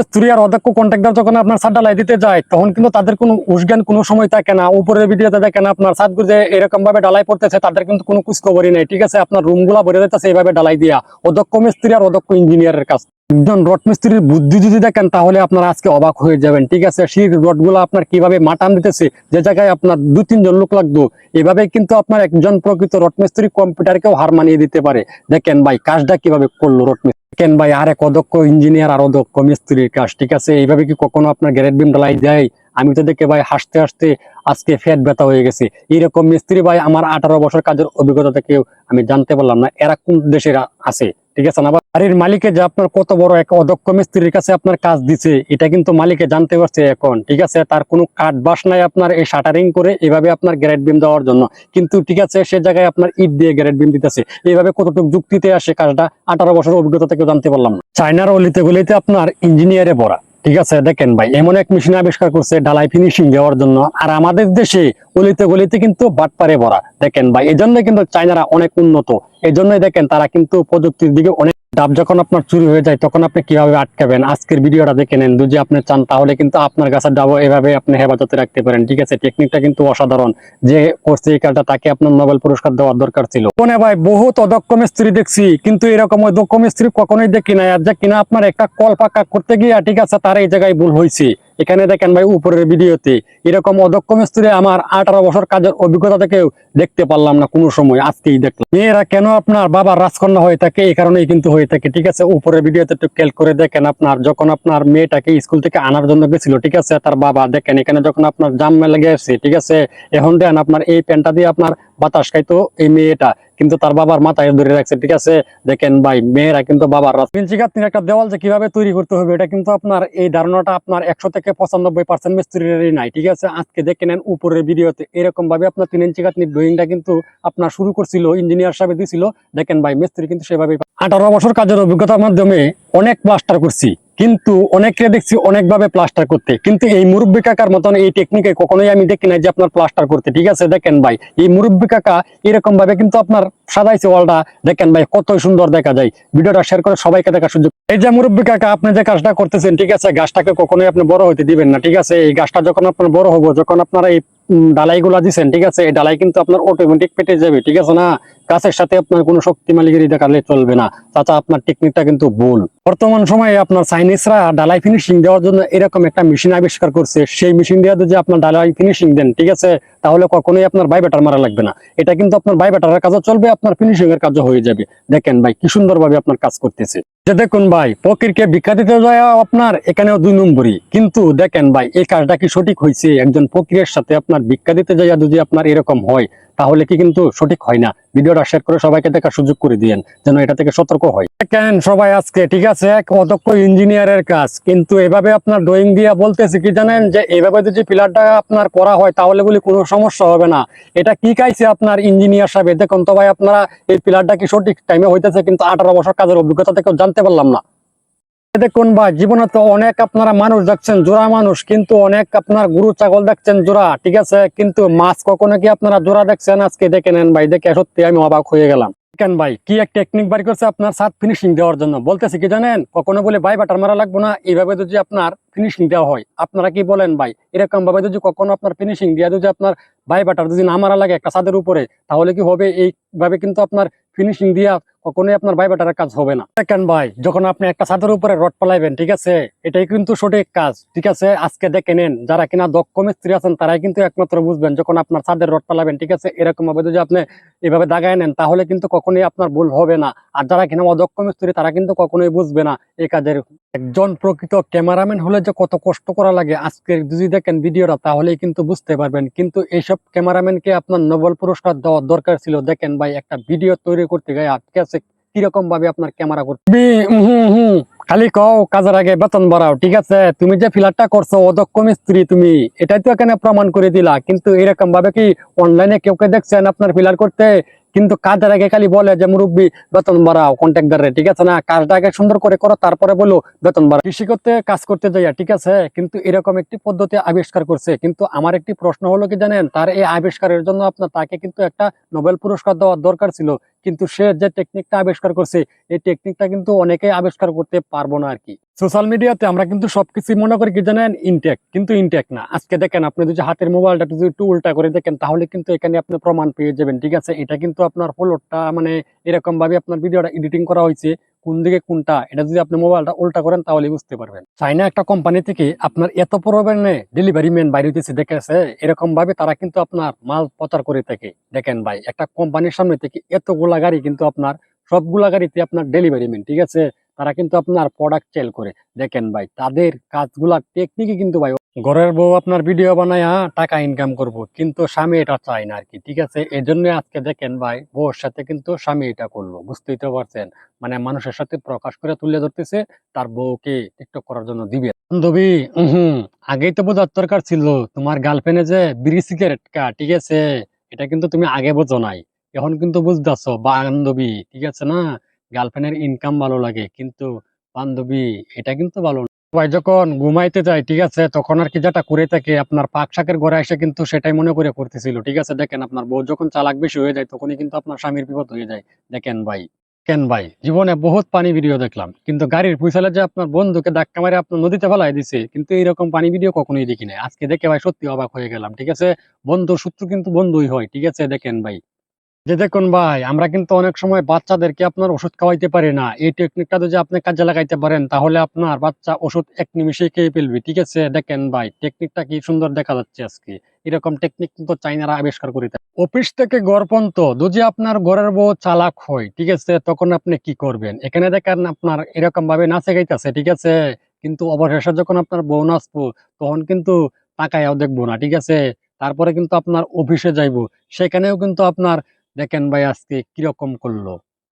মিস্ত্রি আর অধ্যক্ষ কন্ট্রাক্টর যখন আপনার ছাদ ঢালাই দিতে যায়, তখন কিন্তু তাদের কোনো উসজ্ঞান কোনো সময় থাকে না। উপরের ভিডিওতে দেখেন আপনার ছাদ গুজে এরকম ভাবে ঢালাই পড়তেছে, তাদের কিন্তু কোনো কুচখবরই নেই। ঠিক আছে, আপনার রুমগুলা ভরে যাইতেছে এইভাবে ঢালাই দিয়া। অধ্যক্ষ মিস্ত্রি আর অধ্যক্ষ ইঞ্জিনিয়ারের কাজ। একজন রড মিস্ত্রির বুদ্ধি যদি দেখেন, তাহলে আপনার আজকে অবাক হয়ে যাবেন। ঠিক আছে, সেই রডগুলো আপনার কীভাবে মাটান দিতেছে, যে জায়গায় আপনার দু তিনজন লোক লাগতো এভাবে কিন্তু আপনার একজন প্রকৃত রড মিস্ত্রি কম্পিউটারকেও হার মানিয়ে দিতে পারে। দেখেন ভাই, কাজটা কীভাবে করল রড দেখেন ভাই, আর এক অদক্ষ ইঞ্জিনিয়ার আর অদক্ষ মিস্ত্রির কাজ, ঠিক আছে? এইভাবে কি কখনো আপনার গ্যারেট বিম ডালাই দেয়? আমি তো দেখে ভাই, হাসতে হাসতে আজকে ফ্যাট ব্যথা হয়ে গেছে। এইরকম মিস্ত্রি ভাই, আমার আঠারো বছর কাজের অভিজ্ঞতা থেকেও আমি জানতে পারলাম না, এরা কোন দেশের আছে? ঠিক আছে না? বাড়ির মালিকে যে আপনার কত বড় এক অদক্ষ মিস্ত্রির কাছে আপনার কাজ দিছে, এটা কিন্তু মালিকে জানতে পারছে এখন, ঠিক আছে? তার কোনো কাঠ বাস নাই আপনার এই শাটারিং করে এভাবে আপনার গ্যারেট বিম দেওয়ার জন্য। কিন্তু ঠিক আছে, সে জায়গায় আপনার ইট দিয়ে গ্যারেট বিম দিতেছে। এইভাবে কতটুকু যুক্তিতে আসে কাজটা, আঠারো বছর অভিজ্ঞতা থেকে জানতে পারলাম না। চায়নার অলিতে গলিতে আপনার ইঞ্জিনিয়ারে ভরা। ঠিক আছে, দেখেন ভাই, এমন এক মেশিন আবিষ্কার করছে ঢালাই ফিনিশিং দেওয়ার জন্য। আর আমাদের দেশে গলিতে গলিতে কিন্তু বাটপারে ভরা। দেখেন ভাই এই জন্য কিন্তু চাইনারা অনেক উন্নত। এই জন্যই দেখেন তারা কিন্তু প্রযুক্তির দিকে অনেক ডাব যখন আপনার চুরি হয়ে যায়, তখন আপনি কীভাবে আটকাবেন? আজকের ভিডিওটা দেখে নেন। যদি আপনি চান, তাহলে কিন্তু আপনার গাছের ডাবও এভাবে আপনি হেফাজতে রাখতে পারেন। ঠিক আছে টেকনিকটা কিন্তু অসাধারণ। যে করছে এই কালটা তাকে আপনার নোবেল পুরস্কার দেওয়ার দরকার ছিল। কোনে ভাই, বহুত অদক্ষ মিস্ত্রি দেখছি, কিন্তু এরকম অদক্ষ মিস্ত্রি কখনোই দেখি না আর যে কিনা আপনার একটা কল পাকা করতে গিয়ে, ঠিক আছে, তার এই জায়গায় ভুল হয়েছে এখানে দেখেন ভাই উপরের ভিডিওতে, এরকম অদক্ষ মিস্ত্রি আমার আঠারো বছর কাজের অভিজ্ঞতা থেকেও দেখতে পারলাম না কোনো সময়, আজকেই দেখলাম। মেয়েরা কেন আপনার বাবার রাজকন্যা হয়ে থাকে, এই কারণেই কিন্তু হয়ে থাকে, ঠিক আছে? উপরের ভিডিওতে একটু খেয়াল করে দেখেন আপনার, যখন আপনার মেয়েটাকে স্কুল থেকে আনার জন্য গেছিল, ঠিক আছে? তার বাবা, দেখেন এখানে যখন আপনার জাম লেগে আসছে ঠিক আছে? এখন দেন আপনার এই প্যান্টটা দিয়ে আপনার বাতাস খাইতো এই মেয়েটা কিন্তু তার বাবার মাথায় ধরে রাখছে, ঠিক আছে? দেখেন ভাই, মেয়েরা কিন্তু বাবার পিঞ্চিকাত্তির একটা দেওয়াল যে কীভাবে তৈরি করতে হবে, এটা কিন্তু আপনার এই ধারণাটা আপনার একশো থেকে পঁচানব্বই পার্সেন্ট মিস্ত্রিরই নাই, ঠিক আছে? আজকে দেখে নেন উপরের ভিডিওতে। এরকম ভাবে আপনার তিন ইঞ্চি কাতনির ড্রয়িংটা কিন্তু আপনার শুরু করছিল, ইঞ্জিনিয়ার সাহেব দিছিল। দেখেন ভাই, মিস্ত্রি কিন্তু সেভাবে আঠারো বছর কাজের অভিজ্ঞতার মাধ্যমে অনেক প্লাস্টার করছি। কিন্তু অনেকে দেখছি অনেকভাবে প্লাস্টার করতে। কিন্তু এই মুরব্বী কাকার মতন এই টেকনিকে কখনোই আমি দেখি না যে আপনার প্লাস্টার করতে। ঠিক আছে, দেখেন ভাই, এই মুরব্বী কাকা এরকম ভাবে কিন্তু আপনার সাদাইছে ওয়ালটা দেখেন ভাই কত সুন্দর দেখা যায়। ভিডিওটা শেয়ার করে সবাইকে দেখার সুযোগ এই যে মুরব্বী কাকা, আপনি যে কাজটা করতেছেন, ঠিক আছে, গাছটাকে কখনোই আপনি বড় হইতে দিবেন না, ঠিক আছে? এই গাছটা যখন আপনার বড় হব, যখন আপনারা এই ডালাই গুলা দিচ্ছেন ঠিক আছে, এই ডালাই কিন্তু আপনার অটোমেটিক পেটে যাবে, ঠিক আছে না? গাছের সাথে আপনার কোনো শক্তি মালিকেরই দেখালে চলবে না। চাচা, আপনার টেকনিকটা কিন্তু ভুল। বর্তমান সময়ে আপনার চাইনিজরা ডালাই ফিনিশিং দেওয়ার জন্য এরকম একটা মেশিন আবিষ্কার করছে। সেই মেশিন দিয়ে যদি আপনার ডালাই ফিনিশিং দেন, ঠিক আছে, তাহলে কখনোই আপনার বাই ব্যাটার মারা লাগবে না। এটা কিন্তু আপনার বাই ব্যাটারের কাজও চলবে, আপনার ফিনিশিং এর কাজও হয়ে যাবে। দেখেন ভাই, কি সুন্দর ভাবে আপনার কাজ করতেছে। দেখুন ভাই, ফকিরকে ভিক্ষা দিতে যায় আপনার, এখানেও দুই নম্বরই। কিন্তু দেখেন ভাই, এই কাজটা কি সঠিক হয়েছে একজন ফকিরের সাথে আপনার ভিক্ষা দিতে যাইয়া যদি আপনার এরকম হয় তাহলে কি কিন্তু সঠিক হয় না? ভিডিওটা শেয়ার করে সবাইকে দেখার সুযোগ করে দিয়েন, যেন এটা থেকে সতর্ক হয়। কেন সবাই আজকে, ঠিক আছে? এক অদক্ষ ইঞ্জিনিয়ারের কাজ। কিন্তু এভাবে আপনার ড্রয়িং দিয়া বলতেছে, কি জানেন? যে এভাবে যদি পিলারটা আপনার করা হয়, তাহলে বলি কোনো সমস্যা হবে না। এটা কি কাইছে আপনার ইঞ্জিনিয়ার সাহেব? দেখুন তো ভাই, আপনারা এই পিলারটা কি সঠিক টাইমে হইতেছে? কিন্তু আঠারো বছর কাজের অভিজ্ঞতা থেকে জানতে পারলাম না। দেখুন ভাই, জীবনে তো অনেক আপনারা মানুষ দেখছেন, জোড়া মানুষ, কিন্তু অনেক আপনার গরু, ছাগল দেখছেন জোড়া, ঠিক আছে? কিন্তু মাছ কখনো কি আপনারা জোড়া দেখছেন? আজকে দেখে নেন ভাই, দেখে সত্যি আমি অবাক হয়ে গেলাম। ভাই, কি এক টেকনিক বাড়ি করছে আপনার সাত ফিনিশিং দেওয়ার জন্য। বলতেছি কি জানেন? কখনো বলে ভাই বাটার মারা লাগবো না। এইভাবে যদি আপনার ফিনিশিং দেওয়া হয়। আপনারা কি বলেন ভাই এরকম ভাবে যদি কখনো আপনার ফিনিশিং দেওয়া যদি আপনার ভাই বাটার যদি না মারা লাগে একটা ছাদের উপরে, তাহলে কি হবে? এইভাবে কিন্তু আপনার ফিনিশিং দিয়া কখনোই আপনার ভাই বাটারের কাজ হবে না। দেখেন ভাই, যখন আপনি একটা ছাদের উপরে রড পালাইবেন, ঠিক আছে? এটাই কিন্তু সঠিক কাজ, ঠিক আছে? আজকে দেখে নেন, যারা কিনা দক্ষ মিস্ত্রি আছেন, তারাই কিন্তু একমাত্র বুঝবেন, যখন আপনার ছাদের রড পালাবেন, ঠিক আছে? এরকম ভাবে যদি আপনি এভাবে দাগায় নেন, তাহলে কিন্তু কখনোই আপনার ভুল হবে না। আর যারা কিনা অদক্ষ মিস্ত্রি, তারা কিন্তু কখনোই বুঝবে না এই কাজের একজন প্রকৃত ক্যামেরাম্যান হলে যে কত কষ্ট করা লাগে আজকে যদি দেখেন ভিডিওটা, তাহলেই কিন্তু বুঝতে পারবেন। কিন্তু এইসব ক্যামেরাম্যানকে আপনার নোবেল পুরস্কার দেওয়ার দরকার ছিল। দেখেন ভাই, একটা ভিডিও তৈরি করতে গিয়ে ঠিক আছে। কীরকম ভাবে আপনার ক্যামেরা করতে খালি কও, কাজের আগে বেতন বাড়াও, ঠিক আছে? তুমি যে ফিলারটা করছ, অদক্ষ মিস্ত্রি তুমি, এটাই তো এখানে প্রমাণ করে দিলা। কিন্তু এরকম ভাবে কি অনলাইনে কেউ কে দেখছেন আপনার ফিলার করতে? কিন্তু কাজের আগে খালি বলে যে মুরব্বী, বেতন বাড়াও কন্ট্রাক্টারে ঠিক আছে না? কাজটা আগে সুন্দর করে করো, তারপরে বলো, বেতন বাড়াও। কৃষি করতে, কাজ করতে যাইয়া, ঠিক আছে? কিন্তু এরকম একটি পদ্ধতি আবিষ্কার করছে। কিন্তু আমার একটি প্রশ্ন হলো কি জানেন? তার এই আবিষ্কারের জন্য আপনার তাকে কিন্তু একটা নোবেল পুরস্কার দেওয়ার দরকার ছিল। কিন্তু সে যে টেকনিকটা আবিষ্কার করছে, এই টেকনিকটা কিন্তু অনেকেই আবিষ্কার করতে পারব না আর কি সোশ্যাল মিডিয়াতে আমরা কিন্তু সবকিছু মনে করি কি জানেন? ইনটেক কিন্তু ইনটেক না। আজকে দেখেন আপনি যদি হাতের মোবাইলটা যদি একটু উল্টা করে দেখেন, তাহলে কিন্তু এখানে আপনি প্রমাণ পেয়ে যাবেন, ঠিক আছে? এটা কিন্তু আপনার ফলোটা মানে এরকম ভাবে আপনার ভিডিওটা এডিটিং করা হয়েছে। কোন দিকে কোনটা, এটা যদি আপনি মোবাইলটা উল্টা করেন তাহলে বুঝতে পারবেন। চাইনা একটা কোম্পানি থেকে আপনার এত পরিমাণে ডেলিভারি ম্যান বাইরে হইতেছে, দেখেছে? এরকম ভাবে তারা কিন্তু আপনার মাল প্রচার করে থাকে, দেখেন ভাই। একটা কোম্পানির সামনে থেকে এতগুলা গাড়ি কিন্তু আপনার, সবগুলা গাড়িতে আপনার ডেলিভারি ম্যান ঠিক আছে? তারা কিন্তু আপনার প্রোডাক্ট সেল করে, দেখেন ভাই। তাদের কাজগুলা টেকনিকই কিন্তু ভাই ঘরের বউ আপনার ভিডিও বানায়া টাকা ইনকাম করব, কিন্তু স্বামী এটা চায় না আর কি ঠিক আছে? এই জন্য আজকে দেখেন ভাই, বউর সাথে কিন্তু স্বামী এটা করল, বুঝতেই তো পারছেন? মানে মানুষের সাথে প্রকাশ করে তুলে ধরতেছে, তার বউকে টিকটক করার জন্য দিবে। বান্ধবী আগেই তো বোঝার দরকার ছিল, তোমার গার্লফ্রেন্ডে যে বিড়ি সিগারেট কা, ঠিক আছে? এটা কিন্তু তুমি আগে বোঝো নাই, এখন কিন্তু বুঝতেছ, বান্ধবী, ঠিক আছে না? গার্লফ্রেন্ডের ইনকাম ভালো লাগে, কিন্তু বান্ধবী, এটা কিন্তু ভালো। ভাই, যখন ঘুমাইতে যায় ঠিক আছে, তখন আর কি যেটা করে থাকে, আপনার পাক শাকের ঘরে এসে কিন্তু সেটাই মনে করে করতেছিল, ঠিক আছে, দেখেন আপনার বউ যখন চালাক বেশি হয়ে যায়, তখনই কিন্তু আপনার স্বামীর বিপদ হয়ে যায়, দেখেন ভাই কেন ভাই, জীবনে বহুত পানি ভিডিও দেখলাম, কিন্তু গাড়ির পুইসালে যে আপনার বন্ধুকে ধাক্কা মারে আপনার নদীতে ফেলাই দিছে, কিন্তু এইরকম পানি ভিডিও কখনোই দেখি নাই, আজকে দেখে ভাই সত্যি অবাক হয়ে গেলাম, ঠিক আছে বন্ধু সূত্র কিন্তু বন্ধুই হয়, ঠিক আছে, দেখেন ভাই যে দেখুন ভাই, আমরা কিন্তু অনেক সময় বাচ্চাদেরকে আপনার ওষুধ খাওয়াইতে পারি না। এই টেকনিকটা যদি আপনি কাজে লাগাইতে পারেন, তাহলে আপনার বাচ্চা ওষুধ এক নিমিষে খেয়ে ফেলবে, ঠিক আছে? দেখেন ভাই টেকনিকটা কি সুন্দর দেখা যাচ্ছে আজকে। এরকম টেকনিক কিন্তু চাইনারা আবিষ্কার করে থাকে। অফিস থেকে পর্যন্ত যদি আপনার ঘরের বউ চালাক হয়, ঠিক আছে, তখন আপনি কি করবেন? এখানে দেখেন আপনার এরকম ভাবে নাচে গাইতেছে, ঠিক আছে? কিন্তু অবশেষে যখন আপনার বউ নাচবো, তখন কিন্তু তাকায়াও দেখব না, ঠিক আছে? তারপরে কিন্তু আপনার অফিসে যাইবো। সেখানেও কিন্তু আপনার দেখেন ভাই আজকে কীরকম করল।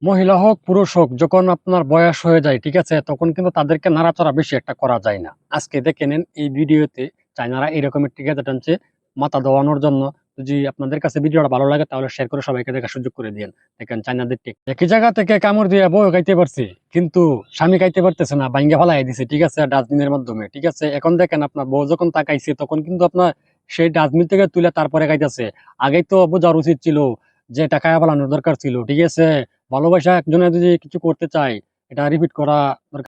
মহিলা হোক, পুরুষ হোক, যখন আপনার বয়স হয়ে যায়, ঠিক আছে, তখন কিন্তু তাদেরকে নাড়াচাড়া বেশি একটা করা যায় না। আজকে দেখে নেন, এই ভিডিওতে চাইনারা এরকমের টিকাতে টানছে মাথা দেওয়ানোর জন্য। যদি আপনাদের কাছে ভিডিওটা ভালো লাগে, তাহলে শেয়ার করে সবাইকে দেখার সুযোগ করে দিন দেখেন চাইনাদের টেক। একই জায়গা থেকে কামড় দিয়ে বউ খাইতে পারছে, কিন্তু স্বামী খাইতে পারতেছে না বাইঙ্গা ফালাই দিছে, ঠিক আছে, ডাস্টবিনের মাধ্যমে, ঠিক আছে। এখন দেখেন আপনার বউ যখন তাকাইছে, তখন কিন্তু আপনার সেই ডাস্টবিন থেকে তুলে তারপরে খাইতেছে আগেই তো বোঝার উচিত ছিল যে টাকা ফেলানোর দরকার ছিল, ঠিক আছে? ভালোবাসা একজনে যদি কিছু করতে চায়, এটা রিপিট করা দরকার